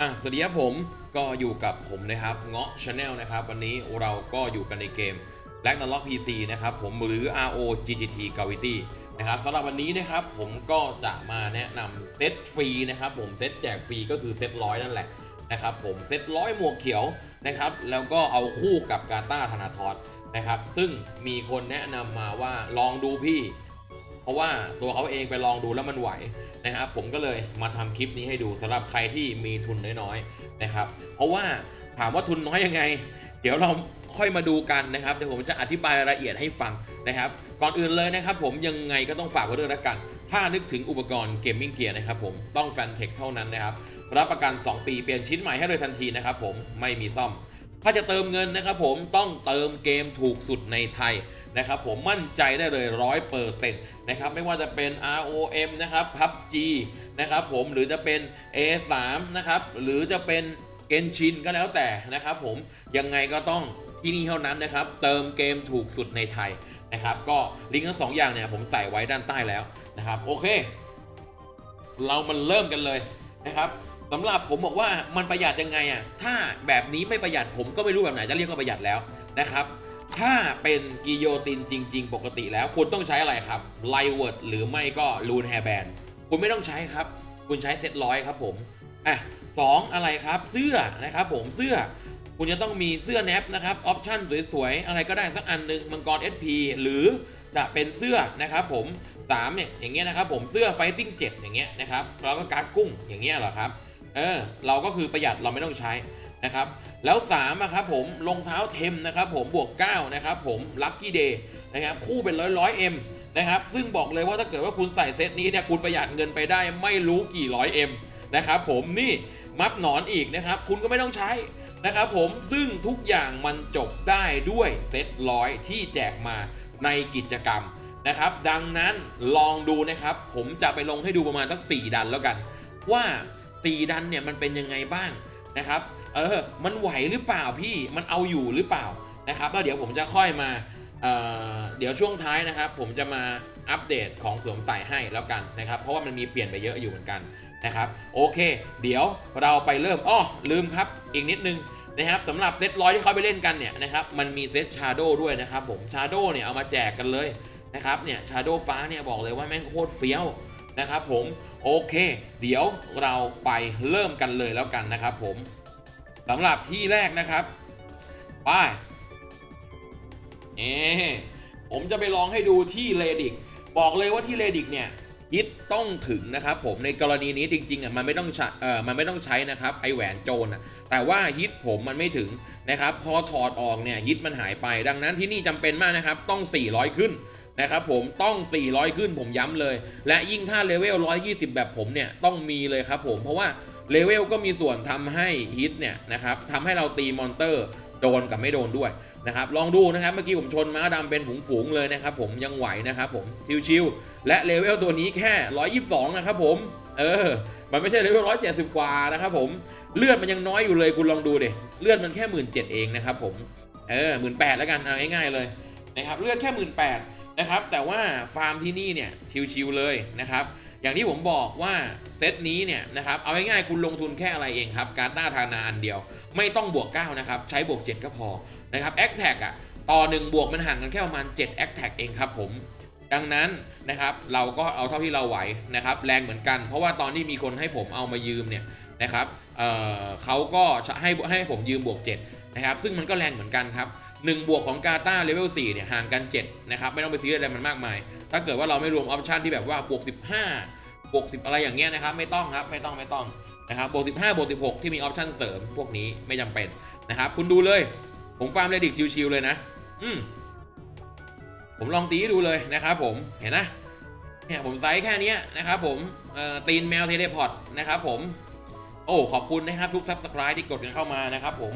อะสวัสดีครับผมก็อยู่กับผมนะครับเงาะชาแนลนะครับ วันนี้เราก็อยู่กันในเกม Black n a l o g PC นะครับผมหรือ RO GGT Gravity นะครับสำหรับวันนี้นะครับผมก็จะมาแนะนำเซตฟรีนะครับผมเซตแจกฟรีก็คือเซตร้อยนั่นแหละนะครับผมเซตร้อยหมวกเขียวนะครับ แล้วก็เอาคู่กับกาตาธนาทอสนะครับ ซึ่งมีคนแนะนำมาว่าลองดูพี่ ราะว่าตัวเขาเองไปลองดูแล้วมันไหวนะครับ ผมก็เลยมาทำคลิปนี้ให้ดูสำหรับใครที่มีทุนน้อยๆนะครับ เพราะว่าถามว่าทุนน้อยยังไง เดี๋ยวเราค่อยมาดูกันนะครับเดี๋ยวผมจะอธิบายรายละเอียดให้ฟังนะครับ ก่อนอื่นเลยนะครับ ผมยังไงก็ต้องฝากไว้ด้วยละกัน ถ้านึกถึงอุปกรณ์เกมมิ่งเกียร์นะครับผมต้องแฟนเทคเท่านั้นนะครับรับประกัน 2 ปีเปลี่ยนชิ้นใหม่ให้เลยทันทีนะครับผมไม่มีซ่อม ถ้าจะเติมเงินนะครับผมต้องเติมเกมถูกสุดในไทย นะครับผมมั่นใจได้เลยร้อยเปอร์เซ็นต์นะครับไม่ว่าจะเป็น ROM นะครับ PUBG นะครับผมหรือจะเป็น A3 นะครับหรือจะเป็นเกนชินก็แล้วแต่นะครับผมยังไงก็ต้องที่นี่เท่านั้นนะครับ เติมเกมถูกสุดในไทยนะครับ ก็ลิงก์ทั้งสองอย่างเนี่ยผมใส่ไว้ด้านใต้แล้วนะครับ โอเค เรามันเริ่มกันเลยนะครับสำหรับผมบอกว่ามันประหยัดยังไงอะถ้าแบบนี้ไม่ประหยัดผมก็ไม่รู้แบบไหนจะเรียกว่าประหยัดแล้วนะครับ ถ้าเป็นกิโยตินจริง ๆ ปกติแล้ว คุณต้องใช้อะไรครับไลเวิร์ดหรือไม่ก็ลูนแฮร์แบนคุณไม่ต้องใช้ครับ คุณใช้เซ็ตร้อยครับผมอะสองอะไรครับเสื้อนะครับผมเสื้อ คุณจะต้องมีเสื้อแนปนะครับออปชั่นสวยๆ อะไรก็ได้สักอันหนึ่งมังกร SP หรือจะเป็นเสื้อนะครับผมสามเนี่ยอย่างเงี้ยนะครับผมเสื้อ Fighting 7อย่างเงี้ยนะครับแล้วก็การ์ดกุ้งอย่างเงี้ยเหรอครับเออเราก็คือประหยัดเราไม่ต้องใช้ นะครับแล้ว3อะครับผมรองเท้าเทมนะครับผมบวก9นะครับผมลัคกี้เดย์นะครับคู่เป็นร้อยร้อยเอ็มนะครับซึ่งบอกเลยว่าถ้าเกิดว่าคุณใส่เซตนี้เนี่ยคุณประหยัดเงินไปได้ไม่รู้กี่ร้อยเอ็มนะครับผมนี่มัฟหนอนอีกนะครับคุณก็ไม่ต้องใช้นะครับผมซึ่งทุกอย่างมันจบได้ด้วยเซตร้อยที่แจกมาในกิจกรรมนะครับดังนั้นลองดูนะครับ ผมจะไปลงให้ดูประมาณสัก4ดันแล้วกัน ว่า 4 ดันเนี่ยมันเป็นยังไงบ้างนะครับ เออ มันไหวหรือเปล่าพี่ มันเอาอยู่หรือเปล่านะครับแล้วเดี๋ยวผมจะค่อยมาเเดี๋ยวช่วงท้ายนะครับ ผมจะมาอัปเดตของสวมใส่ให้แล้วกันนะครับ เพราะว่ามันมีเปลี่ยนไปเยอะอยู่เหมือนกันนะครับ โอเค เดี๋ยวเราไปเริ่มอ้อลืมครับ อีกนิดนึงนะครับสำหรับเซตร้อยที่เขาไปเล่นกันเนี่ยนะครับ มันมีเซตชาโดด้วยนะครับผมชาโดเนี่ยเอามาแจกกันเลยนะครับเนี่ยชาโดฟ้าเนี่ยบอกเลยว่าแม่งโคตรเฟี้ยวนะครับผมโอเค เดี๋ยวเราไปเริ่มกันเลยแล้วกันนะครับผม สำหรับที่แรกนะครับไปเอผมจะไปลองให้ดูที่เลดิก บอกเลยว่าที่เลดิกเนี่ยฮิตต้องถึงนะครับผมในกรณีนี้จริงๆอะมันไม่ต้องใช้เออมันไม่ต้องใช้นะครับไอแหวนโจรอะแต่ว่าฮิตผมมันไม่ถึงนะครับพอถอดออกเนี่ยฮิตมันหายไป ดังนั้นที่นี่จำเป็นมากนะครับต้อง 400 ขึ้นนะครับผมต้อง 400 ขึ้นผมย้ำเลย และยิ่งถ้าเลเวล 120 แบบผมเนี่ยต้องมีเลยครับผมเพราะว่า เลเวลก็มีส่วนทำให้ฮิตเนี่ยนะครับทำให้เราตีมอนเตอร์โดนกับไม่โดนด้วยนะครับลองดูนะครับเมื่อกี้ผมชนม้าดำเป็นฝูงๆเลยนะครับผมยังไหวนะครับผมชิวๆและเลเวลตัวนี้แค่ 122 นะครับผมเออมันไม่ใช่เลเวล170 กว่านะครับผมเลือดมันยังน้อยอยู่เลยคุณลองดูเดิเลือดมันแค่หมื่นเจ็ดเองนะครับผมเออหมื่นแปดแล้วกันเอาง่ายๆเลยนะครับเลือดแค่หมื่นแปดนะครับแต่ว่าฟาร์มที่นี่เนี่ยชิวๆเลยนะครับ อย่างที่ผมบอกว่าเซตนี้เนี่ยนะครับเอาง่ายๆคุณลงทุนแค่อะไรเองครับการต้าทานาอันเดียว ไม่ต้องบวก 9 นะครับ ใช้บวก 7 ก็พอนะครับแอคแท็กอะต่อหนึ่งบวกมันห่างกันแค่ประมาณ7แอคแท็กเองครับผม ดังนั้นนะครับเราก็เอาเท่าที่เราไหวนะครับแรงเหมือนกัน เพราะว่าตอนที่มีคนให้ผมเอามายืมเนี่ยนะครับเเขาก็ให้ให้ผมยืมบวก7นะครับซึ่งมันก็แรงเหมือนกันครับ 1 บวกของกาตาเลเวล4เนี่ยห่างกัน 7 นะครับ ไม่ต้องไปซื้ออะไรมันมากมาย ถ้าเกิดว่าเราไม่รวมออปชันที่แบบว่าบวก 15 บวก 10 อะไรอย่างเงี้ยนะครับ ไม่ต้องครับ ไม่ต้องไม่ต้องนะครับบวก 15 บวก 16 ที่มีออปชันเสริมพวกนี้ไม่จำเป็นนะครับ คุณดูเลย ผมฟาร์มเรดิกชิวๆเลยนะ อืมผมลองตีให้ดูเลยนะครับผมเห็นนะเนี่ยผมไซส์แค่นี้นะครับผมเอ่อตีนแมวเทเลพอร์ตนะครับผม โอ้ ขอบคุณนะครับทุกซับสไคร b e ที่กดกันเข้ามานะครับผม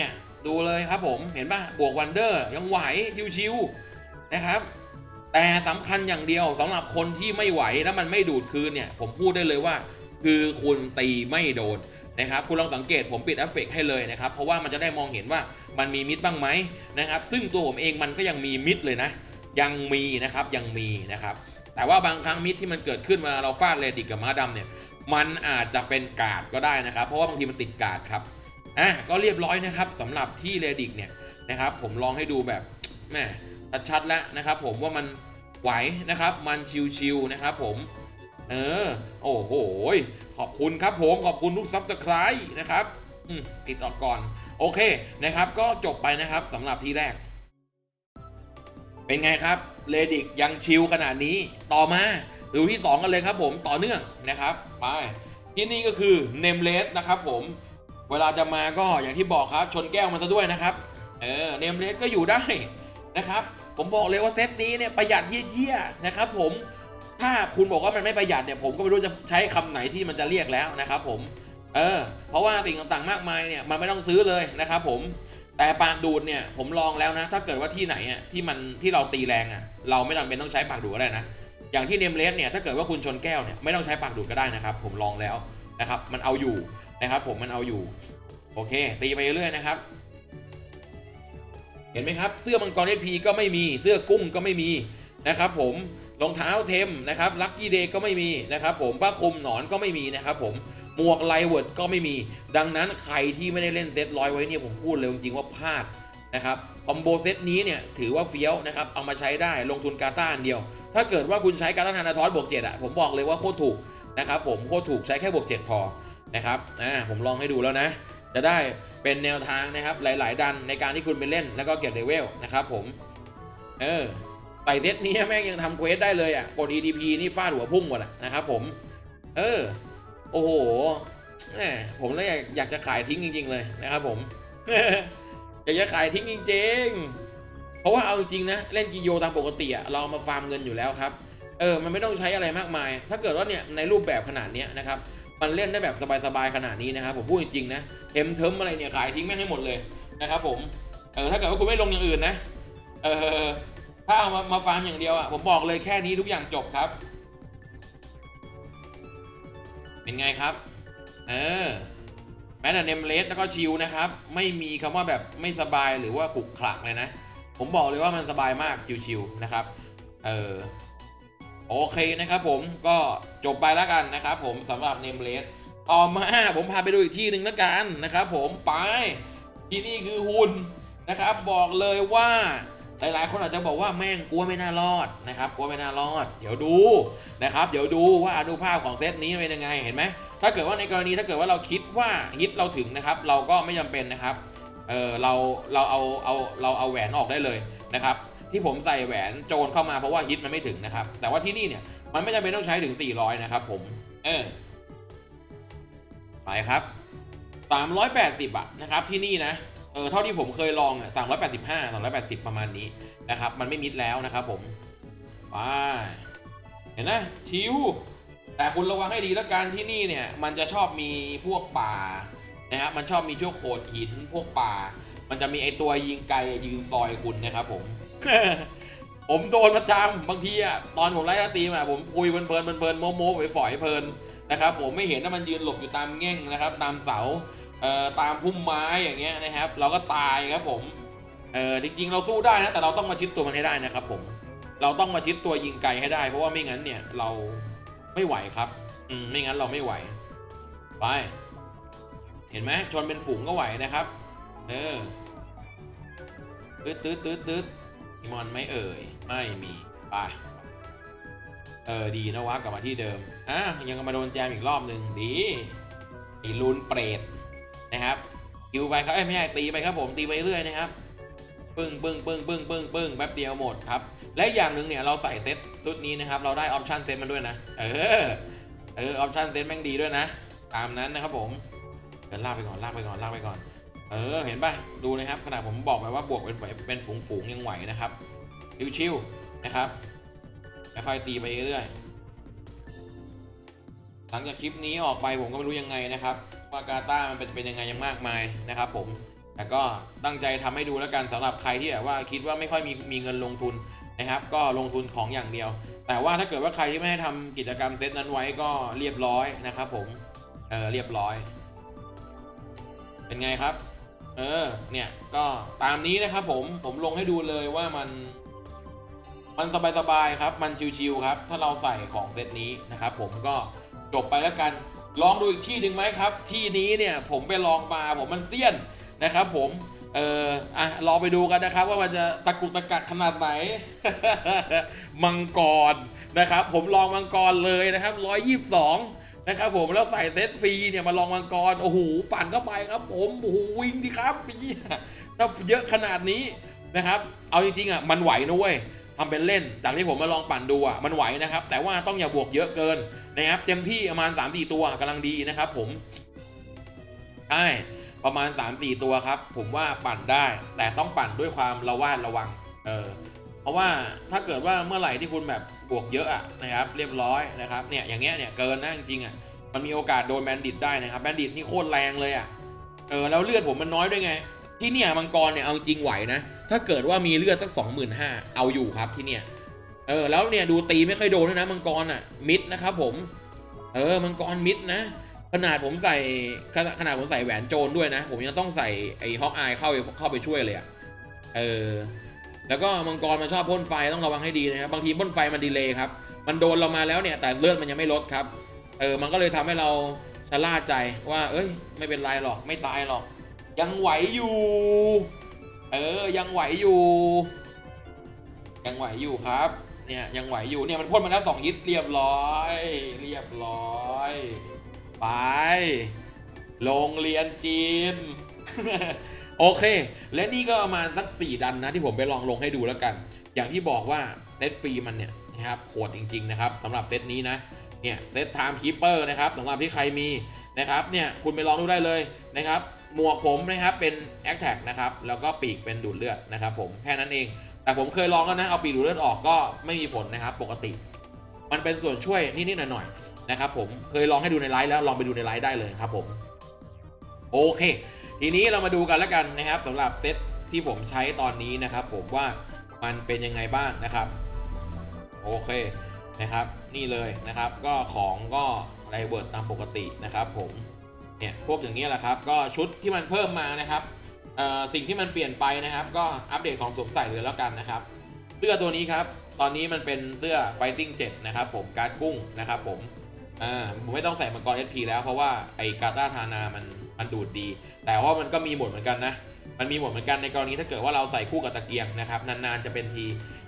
เนี่ยดูเลยครับผมเห็นป่ะบวกวันเดอร์ยังไหวชิวๆนะครับ แต่สำคัญอย่างเดียวสำหรับคนที่ไม่ไหวแล้วมันไม่ดูดคืนเนี่ย ผมพูดได้เลยว่า คือคุณตีไม่โดนนะครับคุณลองสังเกตผมปิดเอฟเฟกให้เลยนะครับ เพราะว่ามันจะได้มองเห็นว่ามันมีมิดบ้างไหมนะครับ ซึ่งตัวผมเองมันก็ยังมีมิดเลยนะ ยังมีนะครับยังมีนะครับ แต่ว่าบางครั้งมิดที่มันเกิดขึ้นเวลาเราฟาดเลดิกกับม้าดำเนี่ย มันอาจจะเป็นกาดก็ได้นะครับ เพราะว่าบางทีมันติดกาดครับ อะก็เรียบร้อยนะครับสำหรับที่เรดิกเนี่ยนะครับผมลองให้ดูแบบแม่ชัดๆแล้วนะครับ ผมว่ามันไหวนะครับมันชิวๆนะครับผมเออโอ้โหขอบคุณครับผมขอบคุณทุกซับสไครต์นะครับอืมติดตอก่อน โอเคนะครับ ก็จบไปนะครับสำหรับที่แรก เป็นไงครับเลดิกยังชิลขนาดนี้ต่อมาดูที่ 2 กันเลยครับผมต่อเนื่องนะครับไปที่นี่ก็คือเนมเลสนะครับผม เวลาจะมาก็อย่างที่บอกครับ ชนแก้วมันซะด้วยนะครับ เออเนมเลสก็อยู่ได้นะครับ ผมบอกเลยว่าเซตนี้เนี่ยประหยัดเยี่ยๆนะครับ ผมถ้าคุณบอกว่ามันไม่ประหยัดเนี่ยผมก็ไม่รู้จะใช้คำไหนที่มันจะเรียกแล้วนะครับผม เออ เพราะว่าสิ่งต่างๆมากมายเนี่ยมันไม่ต้องซื้อเลยนะครับผมแต่ปากดูดเนี่ยผมลองแล้วนะ ถ้าเกิดว่าที่ไหนอะที่มันที่เราตีแรงอะเราไม่จำเป็นต้องใช้ปากดูดก็ได้นะอย่างที่เนมเลสเนี่ยถ้าเกิดว่าคุณชนแก้วเนี่ยไม่ต้องใช้ปากดูดก็ได้นะครับ ผมลองแล้วนะครับ มันเอาอยู่ นะครับ ผมมันเอาอยู่ โอเค ตีไปเรื่อยๆนะครับ เห็นไหมครับ เสื้อมังกรเอพีก็ไม่มีเสื้อกุ้งก็ไม่มีนะครับ ผมรองเท้าเทมนะครับลัคกี้เดย์ก็ไม่มีนะครับ ผมผ้าคลุมหนอนก็ไม่มีนะครับ ผมหมวกไลเวิร์ดก็ไม่มี ดังนั้นใครที่ไม่ได้เล่นเซตร้อยไว้เนี่ยผมพูดเลยจริงๆว่าพลาดนะครับคอมโบเซตนี้เนี่ยถือว่าเฟี้ยวนะครับเอามาใช้ได้ลงทุนกาตาอันเดียว ถ้าเกิดว่าคุณใช้การต้านาทอสบวกเจ็ดอะผมบอกเลยว่าโคตรถูกนะครับผมโคตรถูกใช้แค่บวกเจ็ดพอ นะครับอ่าผมลองให้ดูแล้วนะ จะได้เป็นแนวทางนะครับหลาย ๆ ดันในการที่คุณไปเล่นแล้วก็เก็บเลเวลนะครับผม เออไต่เซตนี้แม่งยังทำเควสได้เลยอะกด EDP นี่ฟาดหัวพุ่งหมดอะนะครับผม เออ โอ้โหแหมผมแล้วอยอยากจะขายทิ้งจริง ๆ เลยนะครับผมอยากจะขายทิ้งจริง ๆ เพราะว่าเอาจริงๆนะ เล่นกิโยตามปกติอะเรามาฟาร์มเงินอยู่แล้วครับ เออ มันไม่ต้องใช้อะไรมากมาย ถ้าเกิดว่าเนี่ยในรูปแบบขนาดนี้นะครับ มันเล่นได้แบบสบายๆขนาดนี้นะครับผมพูดจริงๆนะเทมเทิมอะไรเนี่ยขายทิ้งแม่งให้หมดเลยนะครับผมเออถ้าเกิดว่าคุณไม่ลงอย่างอื่นนะเออถ้าเอามามาฟาร์มอย่างเดียวอะผมบอกเลยแค่นี้ทุกอย่างจบครับ เป็นไงครับ เออแม้แต่เนมเลสแล้วก็ชิลนะครับ ไม่มีคำว่าแบบไม่สบายหรือว่าขลุกขลักเลยนะ ผมบอกเลยว่ามันสบายมากชิวๆนะครับ เออ โอเคนะครับผมก็จบไปแล้วกันนะครับผมสำหรับเนมเลสต่อมาผมพาไปดูอีกที่หนึ่งแล้วกันนะครับผมไปที่นี่คือหุ่นนะครับ บอกเลยว่าหลายๆคนอาจจะบอกว่าแม่งกลัวไม่น่ารอดนะครับกลัวไม่น่ารอด เดี๋ยวดูนะครับ เดี๋ยวดูว่าอนุภาพของเซตนี้เป็นยังไงเห็นไหมถ้าเกิดว่าในกรณีถ้าเกิดว่าเราคิดว่าฮิตเราถึงนะครับ เราก็ไม่จำเป็นนะครับเออเราเราเอาเอาเราเอาแหวนออกได้เลยนะครับ ที่ผมใส่แหวนโจรเข้ามาเพราะว่าฮิตมันไม่ถึงนะครับ แต่ว่าที่นี่เนี่ยมันไม่จำเป็นต้องใช้ถึง 400 นะครับผม เออ ไปครับ 380อะนะครับ ที่นี่นะ เออ เท่าที่ผมเคยลองอะ385 380 ประมาณนี้นะครับ มันไม่มิดแล้วนะครับผมไปเห็นนะชิว แต่คุณระวังให้ดีแล้วกันที่นี่เนี่ย มันจะชอบมีพวกป่านะครับมันชอบมีช่วงโขดหินพวกป่า มันจะมีไอตัวยิงไกลยิงซอยคุณนะครับผม ผมโดนประจำบางทีอะตอนผมไล่ตีมาผมคุยเพลินเพลินเพลินโมโมไปฝอยเพลินนะครับผมไม่เห็นว่ามันยืนหลบอยู่ตามแง่งนะครับ ตามเสาเอ่อตามพุ่มไม้อย่างเงี้ยนะครับ เราก็ตายครับผมเออจริงๆ เราสู้ได้นะแต่เราต้องมาชิดตัวมันให้ได้นะครับ ผม เราต้องมาชิดตัวยิงไกลให้ได้ เพราะว่าไม่งั้นเนี่ยเราไม่ไหวครับ อืมไม่งั้นเราไม่ไหวไปเห็นไหมชนเป็นฝูงก็ไหวนะครับ เออตืดตืดตืดตืด มีมอนไม่เอ่ย ไม่มีไปเออดีนะวะกลับมาที่เดิมอะยังมาโดนแจมอีกรอบหนึ่งดีไอ้ลูนเปรตนะครับคิวไปครับเอ้ยไม่ใช่ตีไปครับผมตีไปเรื่อยนะครับปึ้งปึ้งปึ้งปึ้งปึ้งปึ้งแป๊บเดียวหมดครับและอย่างหนึ่งเนี่ยเราใส่เซตชุดนี้นะครับ เราได้ออปชันเซตมันด้วยนะ เออเออออปชันเซตแม่งดีด้วยนะ ตามนั้นนะครับผมเดินลากไปก่อนลากไปก่อนลากไปก่อน เออ เห็นป่ะ ดูนะครับ ขนาดผมบอกไปว่าบวกเป็นเป็นฝูงฝูงๆยังไหวนะครับชิวๆนะครับค่อยๆตีไปเรื่อยหลังจากคลิปนี้ออกไปผมก็ไม่รู้ยังไงนะครับว่ากาตามันเป็นเป็นยังไงยังมากมายนะครับ ผมแต่ก็ตั้งใจทำให้ดูแล้วกันสำหรับใครที่แบบว่าคิดว่าไม่ค่อยมีมีเงินลงทุนนะครับ ก็ลงทุนของอย่างเดียว แต่ว่าถ้าเกิดว่าใครที่ไม่ได้ทำกิจกรรมเซตนั้นไว้ก็เรียบร้อยนะครับ ผมเออเรียบร้อย เป็นไงครับ เออ เนี่ย ก็ตามนี้นะครับผม ผมลงให้ดูเลยว่ามัน มันสบายๆครับ มันชิวๆครับ ถ้าเราใส่ของเซตนี้นะครับผมก็จบไปแล้วกัน ลองดูอีกที่หนึ่งไหมครับ ที่นี้เนี่ยผมไปลองมาผมมันเซียนนะครับ ผม เอออะลองไปดูกันนะครับ ว่ามันจะตะกุกตะกักขนาดไหน มังกรนะครับ ผมลองมังกรเลยนะครับร้อยยี่สิบสอง นะครับผมแล้วใส่เซตฟรีเนี่ยมาลองมังกรโอ้โหปั่นเข้าไปครับ ผมโอ้โหวิ่งดีครับพี่ถ้าเยอะขนาดนี้นะครับ เอาจริงๆอะมันไหวนะเว้ยทำเป็นเล่นจากที่ผมมาลองปั่นดูอะมันไหวนะครับ แต่ว่าต้องอย่าบวกเยอะเกินนะครับเต็มที่ประมาณ 3 4 ตัวกำลังดีนะครับ ผมใช่ประมาณ 3 4 ตัวครับ ผมว่าปั่นได้ แต่ต้องปั่นด้วยความระวาดระวัง เออ เพราะว่าถ้าเกิดว่าเมื่อไหร่ที่คุณแบบบวกเยอะอะนะครับ เรียบร้อยนะครับเนี่ยอย่างเงี้ยเนี่ยเกินนะจริงๆอะมันมีโอกาสโดนแบนดิตได้นะครับแบนดิตนี่โคตรแรงเลยอะเออแล้วเลือดผมมันน้อยด้วยไง ที่เนี่ยมังกรเนี่ยเอาจริงไหวนะถ้าเกิดว่ามีเลือดสักสองหมื่นห้าเอาอยู่ครับที่เนี่ยเออแล้วเนี่ยดูตีไม่ค่อยโดนด้วยนะมังกรอะมิดนะครับผม เออมังกรมิดนะขนาดผมใส่ขนาดผมใส่แหวนโจรด้วยนะ ผมยังต้องใส่ไอ้ฮอกอายเข้าไปเข้าไปช่วยเลยอะเออ แล้วก็มังกรมันชอบพ่นไฟต้องระวังให้ดีนะครับบางทีพ่นไฟมันดีเลยครับ มันโดนเรามาแล้วเนี่ยแต่เลือดมันยังไม่ลดครับเออมันก็เลยทำให้เราชะล่าใจว่า เอ้ย ไม่เป็นไรหรอกไม่ตายหรอก ยังไหวอยู่ เออยังไหวอยู่ ยังไหวอยู่ครับ เนี่ยยังไหวอยู่เนี่ยมันพ่นมาแล้วสองยิดเรียบร้อย เรียบร้อย ไป โรงเรียนจีน โอเค และนี่ก็ประมาณสักสี่ดันนะที่ผมไปลองลงให้ดูแล้วกัน อย่างที่บอกว่าเซตฟรีมันเนี่ยนะครับโหดจริงๆนะครับสำหรับเซตนี้นะเนี่ยเซตไทม์คีเปอร์นะครับสำหรับที่ใครมีนะครับเนี่ยคุณไปลองดูได้เลยนะครับหมวกผมนะครับเป็น a c t a c นะครับแล้วก็ปีกเป็นดูดเลือดนะครับผมแค่นั้นเอง แต่ผมเคยลองแล้วนะเอาปีกดูดเลือดออกก็ไม่มีผลนะครับปกติ มันเป็นส่วนช่วยนิดๆหน่อยๆนะครับผมเคยลองให้ดูในไลฟ์แล้วลองไปดูในไลฟ์ได้เลยครับผมโอเค ทีนี้เรามาดูกันแล้วกันนะครับสำหรับเซตที่ผมใช้ตอนนี้นะครับ ผมว่ามันเป็นยังไงบ้างนะครับ โอเคนะครับ นี่เลยนะครับ ก็ของก็ไรเวิร์ดตามปกตินะครับ ผมเนี่ยพวกอย่างนี้แหละครับ ก็ชุดที่มันเพิ่มมานะครับสิ่งที่มันเปลี่ยนไปนะครับ ก็อัปเดตของสวมใส่เลยแล้วกันนะครับเสื้อตัวนี้ครับ ตอนนี้มันเป็นเสื้อ Fighting 7 นะครับ ผมการกุ้งนะครับ ผมอ่าผมไม่ต้องใส่มังกร SP แล้วเพราะว่าไอ้กาตาทานามัน มันดูดดี แต่ว่ามันก็มีหมดเหมือนกันนะ มันมีหมดเหมือนกันในกรณีถ้าเกิดว่าเราใส่คู่กับตะเกียงนะครับนานๆจะเป็นที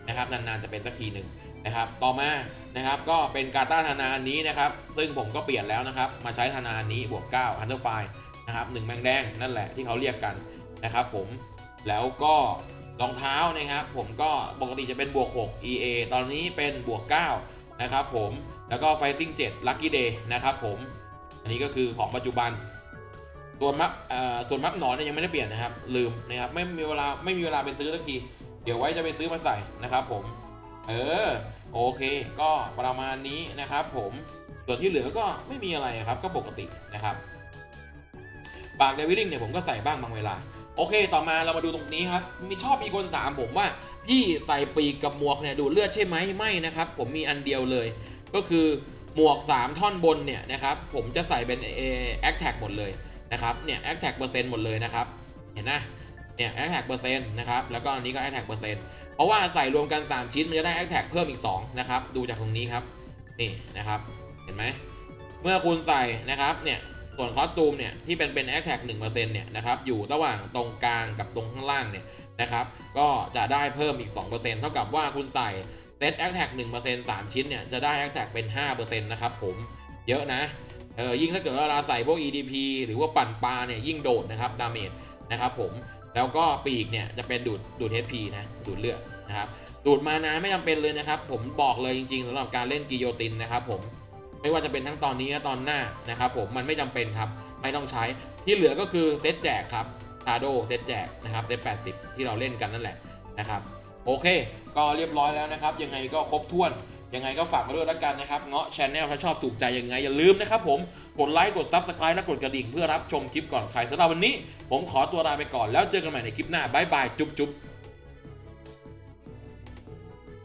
นะครับนานๆจะเป็นสักทีหนึ่งนะครับ ต่อมานะครับก็เป็นกาตาธนาอันนี้นะครับ ซึ่งผมก็เปลี่ยนแล้วนะครับ มาใช้ธนาอันนี้บวก9 u n d e r f i นะครับหนึ่งแมงแดงนั่นแหละที่เขาเรียกกันนะครับ ผมแล้วก็รองเท้านะครับผมก็ปกติจะเป็นบวก 6 EA ตอนนี้เป็นบวก 9 นะครับผมแล้วก็ Fighting 7 Lucky Day นะครับผม อันนี้ก็คือของปัจจุบัน ส่วนมัฟส่วนมัฟหนอนเนี่ยยังไม่ได้เปลี่ยนนะครับ ลืมนะครับไม่มีเวลาไม่มีเวลาไปซื้อสักที เดี๋ยวไว้จะไปซื้อมาใส่นะครับผม เออโอเค ก็ประมาณนี้นะครับผมส่วนที่เหลือก็ไม่มีอะไรครับก็ปกตินะครับปากเดวิลลิงเนี่ยผมก็ใส่บ้างบางเวลา โอเค ต่อมาเรามาดูตรงนี้ครับมีชอบมีคนถามผมว่าพี่ใส่ปีกกับหมวกเนี่ยดูเลือดใช่ไหมไม่นะครับ ผมมีอันเดียวเลย ก็คือหมวก 3 ท่อนบนเนี่ยนะครับผมจะใส่เป็นเอแอคแท็กหมดเลย นะครับเนี่ยแอคแท็กเปอร์เซ็นต์หมดเลยนะครับเห็นนะเนี่ยแอคแท็กเปอร์เซ็นต์นะครับแล้วก็อันนี้ก็แอคแท็กเปอร์เซ็นต์เพราะว่าใส่รวมกัน 3 ชิ้นมันจะได้แอคแท็กเพิ่มอีก2นะครับดูจากตรงนี้ครับนี่นะครับเห็นไหมเมื่อคุณใส่นะครับเนี่ยส่วนคอสตูมเนี่ยที่เป็นเป็นแอคแท็กหนึ่งเปอร์เซ็นต์เนี่ยนะครับอยู่ระหว่างตรงกลางกับตรงข้างล่างเนี่ยนะครับก็จะได้เพิ่มอีก 2%เท่ากับว่าคุณใส่เซตแอคแท็กหนึ่งเปอร์เซ็นต์สามชิ้นเนี่ยจะได้แอคแท็กเป็นห้าเปอร์เซ็นต์นะครับผมเยอะนะ เออยิ่งถ้าเกิดว่าเราใส่พวก EDP หรือว่าปั่นปลาเนี่ยยิ่งโดดนะครับดาเมจนะครับผมแล้วก็ปีกเนี่ยจะเป็นดูดดูด HP นะดูดเลือดนะครับดูดมานาไม่จำเป็นเลยนะครับ ผมบอกเลยจริงๆสำหรับการเล่นกิโยตินนะครับผมไม่ว่าจะเป็นทั้งตอนนี้และตอนหน้านะครับผมมันไม่จำเป็นครับไม่ต้องใช้ที่เหลือก็คือเซตแจกครับชาโดเซตแจกนะครับเซต80 ที่เราเล่นกันนั่นแหละนะครับโอเค ก็เรียบร้อยแล้วนะครับ ยังไงก็ครบถ้วน ยังไงก็ฝากมาด้วยแล้วกันนะครับเงาะชแนลถ้าชอบถูกใจยังไงอย่าลืมนะครับผมกดไลค์กด Subscribe และกดกระดิ่งเพื่อรับชมคลิปก่อนใครสำหรับวันนี้ ผมขอตัวลาไปก่อนแล้วเจอกันใหม่ในคลิปหน้าบายบายจุ๊บจุ๊บ